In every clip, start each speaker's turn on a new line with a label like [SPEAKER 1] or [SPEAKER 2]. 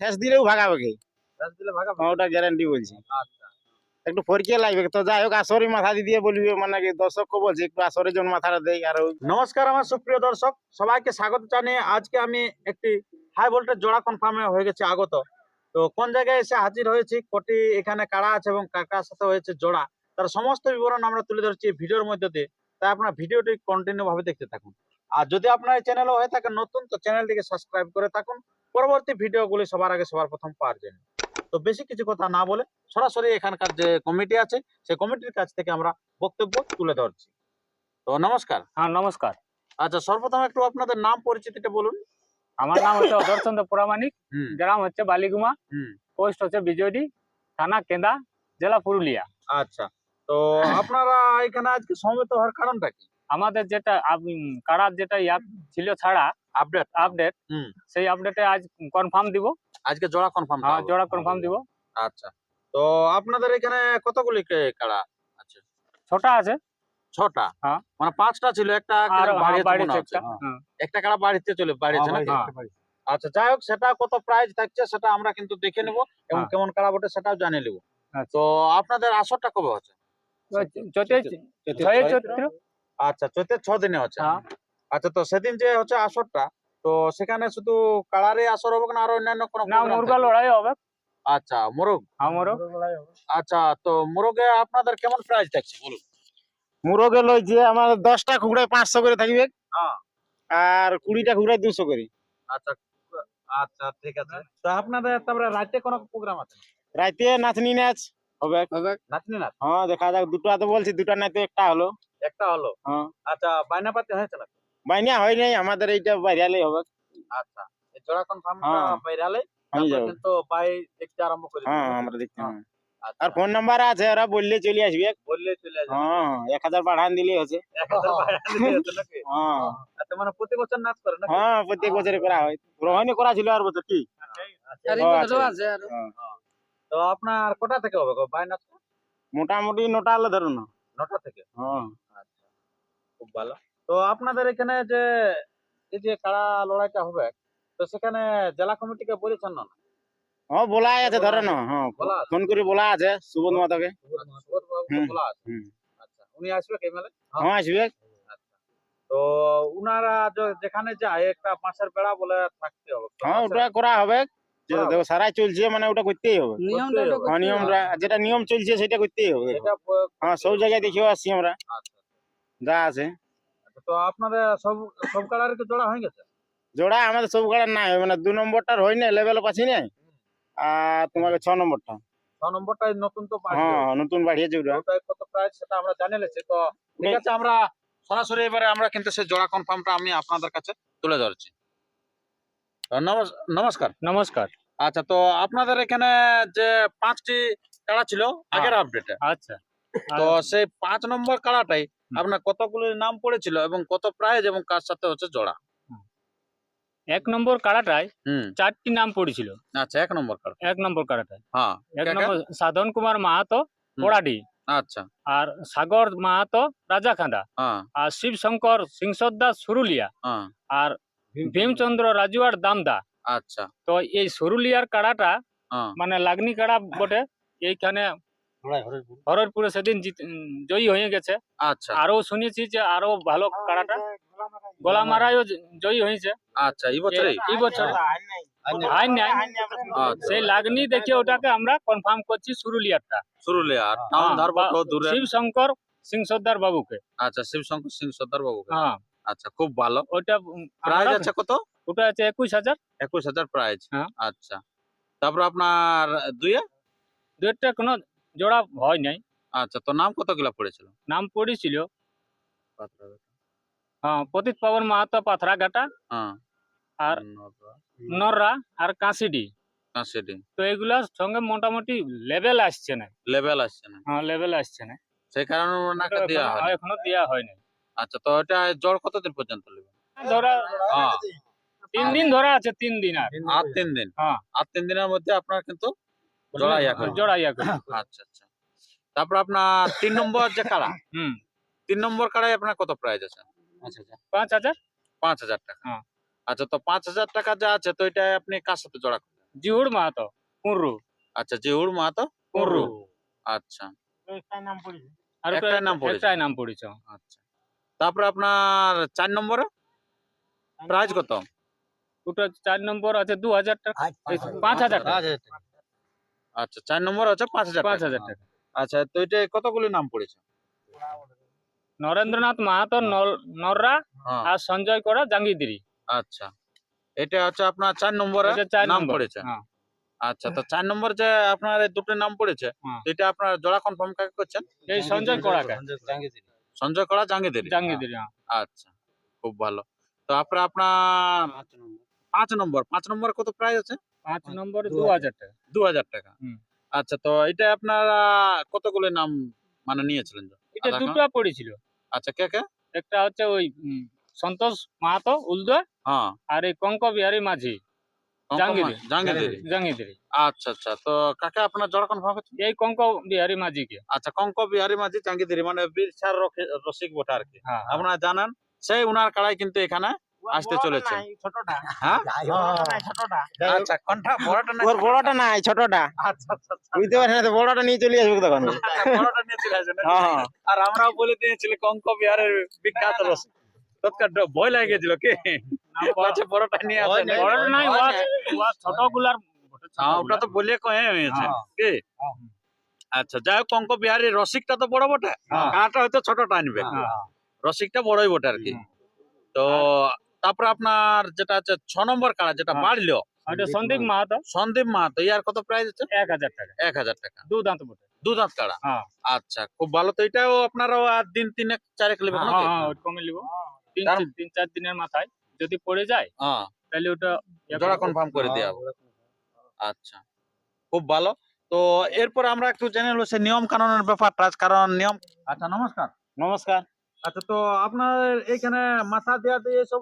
[SPEAKER 1] ঠেস দিলেও ভাগাবে কি
[SPEAKER 2] দিলে ভাগা
[SPEAKER 1] হ্যাঁ, ওটা গ্যারান্টি বলছি।
[SPEAKER 2] আচ্ছা।
[SPEAKER 1] একটু ফরকে লাগবে। তো যাই হোক আসরে মাথা দিয়ে বলবে মানে দর্শককে বলছে একটু আসরে জন মাথাটা দেয় আর
[SPEAKER 2] নমস্কার আমার সুপ্রিয় দর্শক সবাইকে স্বাগত জানিয়ে আজকে আমি একটি হাই ভোল্টেজ জোড়া কনফার্মে হয়ে গেছে আগত। তো কোন জায়গায় এসে হাজির হয়েছি? কোটি এখানে কাড়া আছে এবং কাকার সাথে হয়েছে জোড়া? তার সমস্ত বিবরণ আমরা তুলে ধরছি ভিডিওর মধ্যে দিয়ে। তাই আপনার ভিডিওটি কন্টিনিউ ভাবে দেখতে থাকুন। আর যদি আপনার চ্যানেলও হয়ে থাকে নতুন তো চ্যানেলটিকে সাবস্ক্রাইব করে থাকুন। পরবর্তী ভিডিওগুলি সবার আগে সবার প্রথম পাওয়ার জন্য। তো বেশি কিছু কথা না বলে সরাসরি এখানকার যে কমিটি আছে সেই কমিটির কাছ থেকে আমরা বক্তব্য তুলে ধরছি। তো নমস্কার।
[SPEAKER 3] হ্যাঁ নমস্কার।
[SPEAKER 2] আচ্ছা সর্বপ্রথম একটু আপনাদের নাম পরিচিতিটা বলুন।
[SPEAKER 3] আমার নাম হচ্ছে অদর্শচন্দ্র পুরামানিক গ্রাম হচ্ছে বালিগুমা। পোস্ট হচ্ছে বিজয়ডি থানা কেন্দা জেলা পুরুলিয়া।
[SPEAKER 2] আচ্ছা তো আপনারা এখানে আজকে সমবেত হওয়ার কারণটা কি?
[SPEAKER 3] আমাদের যেটা কাড়ার যেটা ইয়াপ ছিল ছাড়া
[SPEAKER 2] আপডেট
[SPEAKER 3] আপডেট
[SPEAKER 2] হুম।
[SPEAKER 3] সেই আপডেটে আজ কনফার্ম দিব।
[SPEAKER 2] আজকে জোড়া কনফার্ম
[SPEAKER 3] হ্যাঁ জোড়া কনফার্ম দিব।
[SPEAKER 2] আচ্ছা। তো আপনাদের এখানে কতগুলি কাড়া আছে?
[SPEAKER 3] ছোটা আছে।
[SPEAKER 2] ছটা। মানে পাঁচটা ছিল একটা
[SPEAKER 3] আর
[SPEAKER 2] বাড়িতে
[SPEAKER 3] বাড়িতে
[SPEAKER 2] হচ্ছে।
[SPEAKER 3] একটা।
[SPEAKER 2] কাড়া বাড়িতে চলে বাড়িতে নাকি। আচ্ছা যাই হোক সেটা কত প্রাইস থাকছে সেটা আমরা কিন্তু দেখে নেব এবং
[SPEAKER 3] হ্যাঁ।
[SPEAKER 2] কেমন কাড়া বটে সেটাও জানিয়ে নেব।
[SPEAKER 3] আচ্ছা।
[SPEAKER 2] তো আপনাদের আসরটা কবে হচ্ছে?
[SPEAKER 3] চৈতে
[SPEAKER 2] আচ্ছা চৈতের ছ দিনে হচ্ছে।
[SPEAKER 3] হ্যাঁ।
[SPEAKER 2] আচ্ছা তো সেদিন যে হচ্ছে আসরটা তো সেখানে শুধু কালারে আসর হবে না আর অন্যান্য কোনো
[SPEAKER 3] না মুরগা লড়াই হবে।
[SPEAKER 2] আচ্ছা মোরগ?
[SPEAKER 3] আমারও
[SPEAKER 2] আচ্ছা তো মোরগে আপনাদের কেমন প্রাইস থাকছে বলুন?
[SPEAKER 1] মুরগে লই যে আমার দশটা কুকুড়ায় পাঁচশো করে থাকবে।
[SPEAKER 2] হ্যাঁ।
[SPEAKER 1] আর কুড়িটা কুকুড়ায় দুশো করে।
[SPEAKER 2] আচ্ছা আচ্ছা ঠিক আছে। তো আপনাদের তারপরে রাতে কোনো প্রোগ্রাম আছে?
[SPEAKER 1] রাইতে নাচনি নাচ হবে।
[SPEAKER 2] নাচনি নাচ?
[SPEAKER 1] হ্যাঁ দেখা যাক দুটো তো বলছি দুটো তো একটা হলো।
[SPEAKER 2] একটা হলো?
[SPEAKER 1] হ্যাঁ।
[SPEAKER 2] আচ্ছা বাইনা পাতি হয়েছে না
[SPEAKER 1] বাইনিয়া হয় নাই আমাদের এইটা বাইরালেই হবে।
[SPEAKER 2] আচ্ছা এই জোড়া কনফার্ম
[SPEAKER 1] হ্যাঁ।
[SPEAKER 2] বাইরালে বাই দেখতে আরম্ভ করে
[SPEAKER 1] হ্যাঁ আমরা দেখতে
[SPEAKER 2] হ্যাঁ। আচ্ছা,
[SPEAKER 1] আর ফোন নাম্বার আছে ওরা বললে চলে আসবে।
[SPEAKER 2] বললে চলে আসবে।
[SPEAKER 1] হ্যাঁ এক হাজার পাঠান দিলেই হচ্ছে হ্যাঁ।
[SPEAKER 2] আচ্ছা মানে প্রতি বছর নাচ করে
[SPEAKER 1] হ্যাঁ প্রত্যেক বছরে করা হয়। রোহিণী করা ছিল আর বছর কি?
[SPEAKER 2] আচ্ছা।
[SPEAKER 1] হ্যাঁ।
[SPEAKER 2] তো আপনার কোটা থেকে হবে বাই নাচ?
[SPEAKER 1] মোটামুটি নটা হলে ধরুন।
[SPEAKER 2] নটা থেকে?
[SPEAKER 1] হ্যাঁ।
[SPEAKER 2] খুব ভালো। তো আপনাদের এখানে যে এই যে কাড়া লড়াইটা হবে তো সেখানে জেলা কমিটিকে বলেছেন না?
[SPEAKER 1] হ্যাঁ বলা আছে ধরে না। হ্যাঁ
[SPEAKER 2] বলা
[SPEAKER 1] ফোন করে বলা আছে সুবোধ মাতাকে
[SPEAKER 2] বলা আছে। আচ্ছা উনি আসবে কেমেলে
[SPEAKER 1] হ্যাঁ আসবে।
[SPEAKER 2] তো উনারা যে- যেখানে যায় একটা পাঁচের বেড়া বলে থাকতে হবে।
[SPEAKER 1] হ্যাঁ ওটা করা হবে। যে দেখো সারাই চলছে মানে ওটা করতেই হবে।
[SPEAKER 2] নিয়মটা
[SPEAKER 1] হ্যাঁ যেটা নিয়ম চলছে সেটা করতেই হবে
[SPEAKER 2] এটা
[SPEAKER 1] হ্যাঁ সব জায়গায় দেখিও আসছি আমরা।
[SPEAKER 2] আচ্ছা
[SPEAKER 1] যা আছে।
[SPEAKER 2] আচ্ছা, তো আপনাদের সব সব কালারের কি জোড়া হয়ে গেছে?
[SPEAKER 1] জোড়া আমাদের সব কালার নাই মানে দু নম্বরটার হয় না লেভেল পাচ্ছি না আর তোমাকে ছ নম্বরটা।
[SPEAKER 2] ছ নম্বরটাই নতুন তো
[SPEAKER 1] হ্যাঁ নতুন বাড়িয়েছে ওটা।
[SPEAKER 2] কত প্রাইস সেটা আমরা জানে লেছি তো ঠিক আছে আমরা সরাসরি এবারে আমরা কিন্তু সেই জোড়া কনফার্মটা আমি আপনাদের কাছে তুলে ধরছি। নমস্কার।
[SPEAKER 3] নমস্কার।
[SPEAKER 2] আচ্ছা তো আপনাদের এখানে যে পাঁচটি ছিল আগের আপডেটে
[SPEAKER 3] আচ্ছা।
[SPEAKER 2] তো সেই পাঁচ নম্বর কাড়াটাই আপনার কতগুলি নাম পড়েছিল এবং কত প্রাইজ এবং কার সাথে হচ্ছে জোড়া?
[SPEAKER 3] এক নম্বর কাড়াটায় চারটি নাম পড়েছিল।
[SPEAKER 2] আচ্ছা এক নম্বর কাড়া।
[SPEAKER 3] এক নম্বর কাড়াটায়।
[SPEAKER 2] হ্যাঁ
[SPEAKER 3] এক নম্বর সাধন কুমার মাহাতো। পোড়াডি।
[SPEAKER 2] আচ্ছা।
[SPEAKER 3] আর সাগর মাহাতো রাজাখান্দা
[SPEAKER 2] হ্যাঁ।
[SPEAKER 3] আর শিব শঙ্কর সিংসদ্দা সুরুলিয়া।
[SPEAKER 2] হ্যাঁ।
[SPEAKER 3] আর ভীমচন্দ্র রাজুয়ার দামদা।
[SPEAKER 2] আচ্ছা।
[SPEAKER 3] তো এই সুরুলিয়ার কাড়াটা
[SPEAKER 2] হ্যাঁ।
[SPEAKER 3] মানে লাগনি কাড়া বটে। এইখানে হররপুরে সেদিন জিত- জয়ী হয়ে গেছে।
[SPEAKER 2] আচ্ছা।
[SPEAKER 3] আরও শুনেছি যে আরও ভালো কাড়াটা গলা মারায়ও জয়ী হয়েছে।
[SPEAKER 2] আচ্ছা এই বছরে?
[SPEAKER 3] এই বছর। হয় নাই।
[SPEAKER 2] আচ্ছা।
[SPEAKER 3] সেই লাগনি দেখে ওটাকে আমরা কনফার্ম করছি সুরুলিয়ারটা।
[SPEAKER 2] সুরুলে আর টাউন
[SPEAKER 3] হ্যাঁ,
[SPEAKER 2] দূরে
[SPEAKER 3] শিব শঙ্কর সিং সর্দার বাবুকে।
[SPEAKER 2] আচ্ছা শিবশঙ্কর সিং সর্দার বাবু
[SPEAKER 3] হ্যাঁ।
[SPEAKER 2] আচ্ছা খুব ভালো।
[SPEAKER 3] ওটা
[SPEAKER 2] প্রাইজ আছে কত?
[SPEAKER 3] ওটা আছে একুশ হাজার।
[SPEAKER 2] একুশ হাজার প্রাইজ।
[SPEAKER 3] হ্যাঁ।
[SPEAKER 2] আচ্ছা। তারপর আপনার দুইয়ে?
[SPEAKER 3] দুইটা কোনো জোড়া হয় নাই।
[SPEAKER 2] আচ্ছা তো নাম কত পড়েছিল?
[SPEAKER 3] নাম পড়েছিল হ্যাঁ পতিত পাবন মাহাতো পাথরাঘাটা
[SPEAKER 2] হ্যাঁ।
[SPEAKER 3] আর নররা। আর কাঁসিডি।
[SPEAKER 2] সেটি
[SPEAKER 3] তো এগুলার সঙ্গে মোটামুটি লেভেল আসছে না।
[SPEAKER 2] লেভেল আসছে না।
[SPEAKER 3] হ্যাঁ লেভেল আসছে না।
[SPEAKER 2] সেই কারণে ওনাকে দেওয়া
[SPEAKER 3] এখনো-
[SPEAKER 2] হয়
[SPEAKER 3] এখনও দেওয়া হয়নি।
[SPEAKER 2] আচ্ছা তো এটা জ্বর কতদিন পর্যন্ত নেবে
[SPEAKER 3] ধরা
[SPEAKER 2] হ্যাঁ।
[SPEAKER 3] তিন দিন ধরা আছে তিন দিন আর।
[SPEAKER 2] আর তিন দিন।
[SPEAKER 3] হ্যাঁ।
[SPEAKER 2] আর তিন দিনের মধ্যে আপনার কিন্তু জোড়া আচ্ছা আচ্ছা। তারপর আপনার তিন নম্বর যে কাড়া?
[SPEAKER 3] হুম।
[SPEAKER 2] তিন নম্বর কাড়ায় আপনার কত প্রাইজ আছে? আচ্ছা আচ্ছা।
[SPEAKER 3] পাঁচ হাজার?
[SPEAKER 2] পাঁচ হাজার টাকা।
[SPEAKER 3] হ্যাঁ।
[SPEAKER 2] আচ্ছা তো পাঁচ হাজার টাকা যা আছে তো এটা আপনি কার সাথে জোড়া করবেন
[SPEAKER 3] জিহুর মাহাতো কুরু
[SPEAKER 2] আচ্ছা জিহুর মাহাতো
[SPEAKER 3] কুরু
[SPEAKER 2] আচ্ছা।
[SPEAKER 1] নাম পড়েছে।
[SPEAKER 3] আর একটা
[SPEAKER 2] নাম পড়েছে।
[SPEAKER 3] একটাই নাম পড়েছে।
[SPEAKER 2] আচ্ছা। তারপরে আপনার চার নম্বরে? প্রাইস কত?
[SPEAKER 3] ওটা চার নম্বর আছে দু হাজার টাকা। পাঁচ হাজার টাকা।
[SPEAKER 2] আচ্ছা চার নম্বর আছে পাঁচ হাজার
[SPEAKER 3] পাঁচ হাজার টাকা।
[SPEAKER 2] আচ্ছা তো এটা কতগুলি নাম পড়েছে?
[SPEAKER 3] নরেন্দ্রনাথ মাহাতো নররা
[SPEAKER 2] হ্যাঁ।
[SPEAKER 3] আর সঞ্জয় করা জাঙ্গিদিরি।
[SPEAKER 2] আচ্ছা এটা হচ্ছে আপনার চার নম্বরে নাম পড়েছে?
[SPEAKER 3] হ্যাঁ।
[SPEAKER 2] আচ্ছা তো চার নম্বর যে আপনার এই দুটো নাম পড়েছে
[SPEAKER 3] হ্যাঁ।
[SPEAKER 2] এটা আপনার জোড়া কনফার্ম কাকে করছেন?
[SPEAKER 3] এই সঞ্জয় করাকে
[SPEAKER 2] সঞ্জয় করা। জাঙ্গিদের।
[SPEAKER 3] জাঙ্গিদিরি। হ্যাঁ।
[SPEAKER 2] আচ্ছা খুব ভালো। তো আপনার আপনার পাঁচ নম্বর পাঁচ নম্বর কত প্রাইস আছে?
[SPEAKER 3] পাঁচ নম্বর দু হাজার। টাকা।
[SPEAKER 2] দু হাজার টাকা। আচ্ছা তো এটা আপনারা কতগুলো নাম মানে নিয়েছিলেন?
[SPEAKER 3] এটা দুটো পড়েছিল।
[SPEAKER 2] আচ্ছা কে কে?
[SPEAKER 3] একটা হচ্ছে ওই সন্তোষ মাহাতো উলদা।
[SPEAKER 2] হ্যাঁ।
[SPEAKER 3] আর এই কঙ্ক বিহারী মাঝি।
[SPEAKER 2] আচ্ছা আচ্ছা তো কাকে আপনার জোড়া কনফার্ম করছেন
[SPEAKER 3] এই কঙ্ক বিহারী মাঝিকে।
[SPEAKER 2] আচ্ছা কঙ্ক বিহারী মাঝি জাঙ্গিদের মানে বীর সার রসিক কি
[SPEAKER 3] হ্যাঁ।
[SPEAKER 2] আপনারা জানান সেই উনার কাড়াই কিন্তু এখানে আসতে চলেছে।
[SPEAKER 1] ছোটটা।
[SPEAKER 2] হ্যাঁ?
[SPEAKER 1] ছোটটা।
[SPEAKER 2] আচ্ছা বড়টা না
[SPEAKER 1] ওর বড়টা নাই ছোটটা।
[SPEAKER 2] আচ্ছা আচ্ছা আচ্ছা।
[SPEAKER 1] বুঝতে পারছেন না বড়টা নিয়ে চলে আসবে তখন?
[SPEAKER 2] বড়টা নিয়ে চলে আসবে।
[SPEAKER 1] হ্যাঁ
[SPEAKER 2] আর আমরাও বলে দিয়েছিলি কঙ্ক বিহারের বিখ্যাত তৎকার ভয় লাগে গেছিল কি? পাছে বড়টা নিয়ে আসে
[SPEAKER 3] বড়টা নাই ওয়া ওয়া ছোটগুলার
[SPEAKER 2] হ্যাঁ, ওটা তো বলিয়ে কয়ে হয়েছে
[SPEAKER 3] হ্যাঁ।
[SPEAKER 2] কি? আচ্ছা যাই হোক কঙ্ক বিহারের রসিকটা তো বড় বটে।
[SPEAKER 3] হ্যাঁ।
[SPEAKER 2] কাঁটা হয়তো ছোটটা আনবে।
[SPEAKER 3] হ্যাঁ।
[SPEAKER 2] রসিকটা বড়ই বটে আর কি। তো তারপরে আপনার যেটা আছে ছ নম্বর কাড়া যেটা
[SPEAKER 3] হ্যাঁ।
[SPEAKER 2] বাড়লো
[SPEAKER 3] সন্দীপ মাহাতো।
[SPEAKER 2] সন্দীপ মাহাতো ইয়ার কত প্রাইস আছে?
[SPEAKER 3] এক হাজার টাকা।
[SPEAKER 2] এক হাজার টাকা।
[SPEAKER 3] দু দাঁত বটে।
[SPEAKER 2] দু দাঁত কাড়া
[SPEAKER 3] হ্যাঁ।
[SPEAKER 2] আচ্ছা খুব ভালো তো এটাও আপনারাও আর দিন তিনেক চারেক নেবেন
[SPEAKER 3] হ্যাঁ? হ্যাঁ কমে নিব। তিন চার দিনের মাথায় যদি পড়ে যায় তাহলে ওটা
[SPEAKER 2] জোড়া কনফার্ম করে দেওয়া হবে। আচ্ছা খুব ভালো। তো এরপর আমরা একটু জেনে নেব সে নিয়ম কানুনের ব্যাপারটা কারণ নিয়ম আচ্ছা নমস্কার।
[SPEAKER 1] নমস্কার।
[SPEAKER 2] আচ্ছা তো আপনার এইখানে মাথা দেওয়া দিয়ে এসব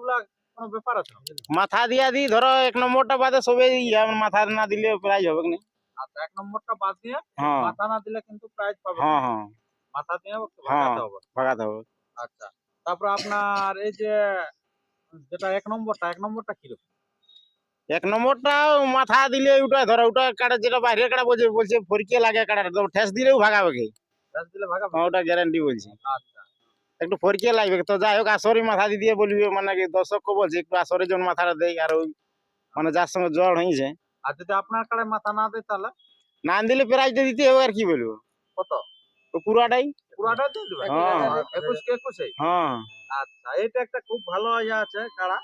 [SPEAKER 2] কোনো ব্যাপার আছে?
[SPEAKER 1] মাথা দিয়া দি ধরো এক নম্বরটা বাদে ইয়া মাথা না দিলে প্রাইজ হবে না?
[SPEAKER 2] আচ্ছা এক নম্বরটা বাদ দিয়ে
[SPEAKER 1] হ্যাঁ।
[SPEAKER 2] মাথা না দিলে কিন্তু প্রাইজ পাবে।
[SPEAKER 1] হ্যাঁ হ্যাঁ।
[SPEAKER 2] মাথা দিয়ে। ভাগাতে হবে?
[SPEAKER 1] ভাগাতে হবে।
[SPEAKER 2] আচ্ছা তারপর আপনার এই যে যেটা এক নম্বরটা এক নম্বরটা কীরকম?
[SPEAKER 1] এক নম্বরটা মাথা দিলে ওটা ধরো ওটা কাটা যেটা বাইরের কাটা বলছে বলছে ফরকে লাগে কাটাটা তো ঠেস দিলেও ভাগাবে কি?
[SPEAKER 2] ব্যাস দিলে ভাগাবে?
[SPEAKER 1] ওটা গ্যারান্টি বলছে।
[SPEAKER 2] আচ্ছা।
[SPEAKER 1] একটু ফরকে লাগবে। তো যাই হোক আসরে মাথা দিয়ে বলবি মানে কি দর্শককে বলছে একটু আসরে জন মাথাটা দেয় আর ওই মানে যার সঙ্গে জ্বর হয়েছে
[SPEAKER 2] আর যদি আপনার কাড়ে মাথা না দেয় তাহলে?
[SPEAKER 1] না দিলে প্রাইজটা দিতে হবে আর কি বলব?
[SPEAKER 2] কত?
[SPEAKER 1] পুরাটাই?
[SPEAKER 2] পুরাটাই দিয়ে দেবে?
[SPEAKER 1] হ্যাঁ।
[SPEAKER 2] একুশ কে একুশে?
[SPEAKER 1] হ্যাঁ।
[SPEAKER 2] আচ্ছা এটা একটা খুব ভালো ইয়ে আছে কাড়া।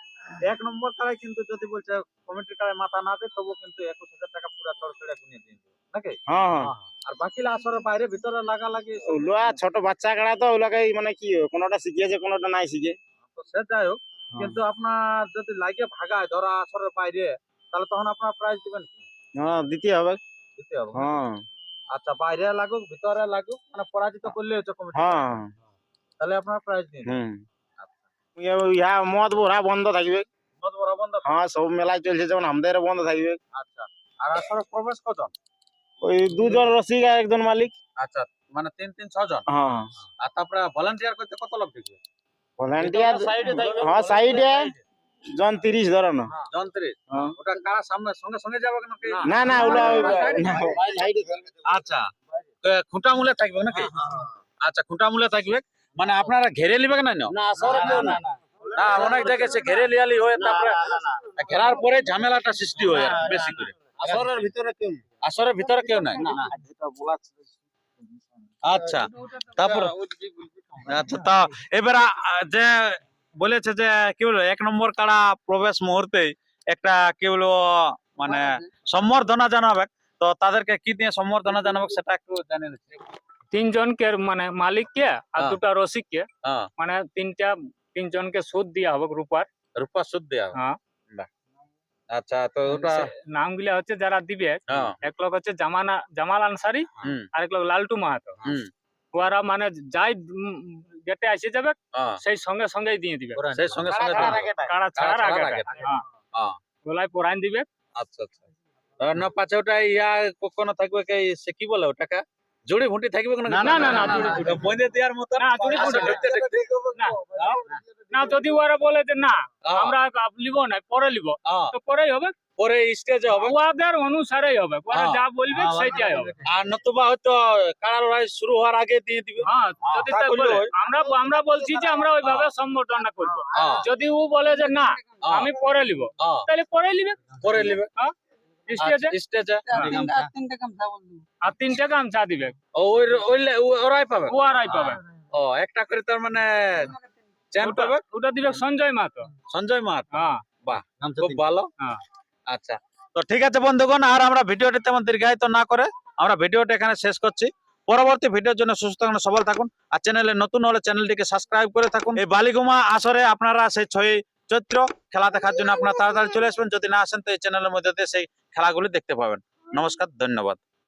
[SPEAKER 2] এক নম্বর কাড়ায় কিন্তু যদি বলছে কমিটির কাড়ায় মাথা না দেয় তবু কিন্তু একুশ হাজার টাকা পুরা চড়চড়ে গুনিয়ে দিয়ে দেবে। নাকি?
[SPEAKER 1] হ্যাঁ হ্যাঁ।
[SPEAKER 2] আর বাকি আসরে বাইরে ভিতরে লাগা লাগি
[SPEAKER 1] ওগুলো ছোট বাচ্চা কাড়া তো ওগুলোকে মানে কি কোনোটা শিখিয়েছে কোনোটা নাই শিখে।
[SPEAKER 2] তো সে যাই হোক
[SPEAKER 1] হ্যাঁ।
[SPEAKER 2] কিন্তু আপনার যদি লাগে ভাগায় ধরা আসরের বাইরে তাহলে তখন আপনার প্রাইজ দিবেন কি?
[SPEAKER 1] হ্যাঁ দিতে হবে।
[SPEAKER 2] দিতে হবে।
[SPEAKER 1] হ্যাঁ।
[SPEAKER 2] আচ্ছা বাইরে লাগুক ভিতরে লাগুক মানে পরাজিত করলে হচ্ছে কমিটি
[SPEAKER 1] হ্যাঁ।
[SPEAKER 2] তাহলে আপনার প্রাইজ দিন
[SPEAKER 1] হুম। ইয়া- ইয়া মদ ভরা বন্ধ থাকবে।
[SPEAKER 2] মত বড় বন্ধ
[SPEAKER 1] হ্যাঁ সব মেলায় চলছে যেমন আমাদের বন্ধ থাকবে।
[SPEAKER 2] আচ্ছা। আর আসরে প্রবেশ কজন?
[SPEAKER 1] ওই দুজন রসিক আর একজন মালিক।
[SPEAKER 2] আচ্ছা মানে তিন তিন ছজন?
[SPEAKER 1] হ্যাঁ।
[SPEAKER 2] আর তারপরে ভলান্টিয়ার করতে কত লোক ঢুকবে?
[SPEAKER 1] ভলান্টিয়ার হ্যাঁ সাইডে জন তিরিশ ধরো না
[SPEAKER 2] যন্ত্রিশ
[SPEAKER 1] হ্যাঁ।
[SPEAKER 2] ওটা কারা সামনে সঙ্গে সঙ্গে যাবে নাকি?
[SPEAKER 1] না না ওগুলো
[SPEAKER 2] সাইডে আচ্ছা খুঁটা মূলে থাকবে নাকি? আচ্ছা খুঁটা মূলে থাকবে। মানে আপনারা ঘেরে নিবে না না? না অনেক জায়গায় সে ঘেরে লিয়ালি হয়ে তারপরে ঘেরার পরে ঝামেলাটা সৃষ্টি হয় আর বেশি করে
[SPEAKER 1] আসরের ভিতরে কেউ
[SPEAKER 2] আসরের ভিতরে কেউ নাই আচ্ছা তারপর আচ্ছা তা এবার আ- আ, যে বলেছে যে কি বলব এক নম্বর কাড়া প্রবেশ মুহূর্তে একটা কি বলব মানে সম্বর্ধনা জানাবে তো তাদেরকে কি দিয়ে সম্বর্ধনা জানাবে সেটা একটু জানিয়ে দিচ্ছি
[SPEAKER 3] তিনজনকে মানে মালিককে আর
[SPEAKER 2] হ্যাঁ।
[SPEAKER 3] দুটা রসিককে
[SPEAKER 2] হ্যাঁ
[SPEAKER 3] মানে তিনটা তিনজনকে সুদ দেওয়া হবে রূপার
[SPEAKER 2] রূপা সুদ দেওয়া হবে।
[SPEAKER 3] হ্যাঁ।
[SPEAKER 2] আচ্ছা তো ওটা
[SPEAKER 3] সে নামগুলা হচ্ছে যারা দিবে
[SPEAKER 2] হ্যাঁ।
[SPEAKER 3] এক লোক হচ্ছে জামানা জামাল আনসারি আর এক লোক লালটু মাহাতো। ওরা মানে যাই গেটে আসে যাবে
[SPEAKER 2] হ্যাঁ।
[SPEAKER 3] সেই সঙ্গে সঙ্গেই দিয়ে দিবে।
[SPEAKER 2] সেই সঙ্গে সঙ্গে
[SPEAKER 1] কাড়া
[SPEAKER 3] ছাড়ার
[SPEAKER 2] ছাড়ার
[SPEAKER 3] আগে
[SPEAKER 2] আগে।
[SPEAKER 3] হ্যাঁ।
[SPEAKER 2] হ্যাঁ।
[SPEAKER 3] গলায় পরাইন দিবে।
[SPEAKER 2] আচ্ছা আচ্ছা। আর না পাছে ওটা ইয়া কখনো থাকবে কি সে কি বলে ওটাকে? জুড়ি ভুঁটি থাকবে কোনো?
[SPEAKER 3] না, না, না, না, জুড়ি ভুঁটি।
[SPEAKER 2] বইতে দেওয়ার মতো
[SPEAKER 3] না, জুড়ি ভুঁটি না। না না যদি ওরা বলে যে না
[SPEAKER 2] হ্যাঁ,
[SPEAKER 3] আমরা লিব না পরে লিব
[SPEAKER 2] হ্যাঁ,
[SPEAKER 3] তো পরেই হবে।
[SPEAKER 2] পরে স্টেজে হবে।
[SPEAKER 3] ওদের অনুসারেই হবে ওরা
[SPEAKER 2] হ্যাঁ।
[SPEAKER 3] যা বলবে
[SPEAKER 2] হ্যাঁ,
[SPEAKER 3] সেটাই হবে।
[SPEAKER 2] আর নতুবা হয়তো কাড়া লড়াই শুরু হওয়ার আগে দিয়ে দিবে।
[SPEAKER 3] হ্যাঁ যদি
[SPEAKER 2] তা
[SPEAKER 3] বলে আমরা আমরা বলছি যে আমরা ওইভাবে সম্বোধনটা করব।
[SPEAKER 2] হ্যাঁ,
[SPEAKER 3] যদি ও বলে যে না
[SPEAKER 2] হ্যাঁ,
[SPEAKER 3] আমি পরে নিব
[SPEAKER 2] হ্যাঁ,
[SPEAKER 3] তাহলে পরে নিবে
[SPEAKER 2] পরে নেবে
[SPEAKER 3] স্টেজে
[SPEAKER 2] স্টেজে
[SPEAKER 3] আর তিনটে গামছা দিবে।
[SPEAKER 2] ওই ওই ওরাই পাবে?
[SPEAKER 3] ও আড়াই পাবে।
[SPEAKER 2] ও একটা করে তার মানে চ্যান পাবে?
[SPEAKER 3] ওটা দিবে সঞ্জয় মাতো
[SPEAKER 2] সঞ্জয় মাত
[SPEAKER 3] হ্যাঁ।
[SPEAKER 2] খুব ভালো।
[SPEAKER 3] হ্যাঁ।
[SPEAKER 2] আচ্ছা তো ঠিক আছে বন্ধুগণ আর আমরা ভিডিওটি তেমন দীর্ঘায়িত না করে আমরা ভিডিওটা এখানে শেষ করছি। পরবর্তী ভিডিওর জন্য সুস্থ থাকুন সবল থাকুন। আর চ্যানেলে নতুন হলে চ্যানেলটিকে সাবস্ক্রাইব করে থাকুন। এই বালিগুমা আসরে আপনারা সেই ছয় চৈত্র খেলা দেখার জন্য আপনারা তাড়াতাড়ি চলে আসবেন। যদি না আসেন তো এই চ্যানেলের মধ্যে সেই খেলাগুলি দেখতে পাবেন। নমস্কার, ধন্যবাদ।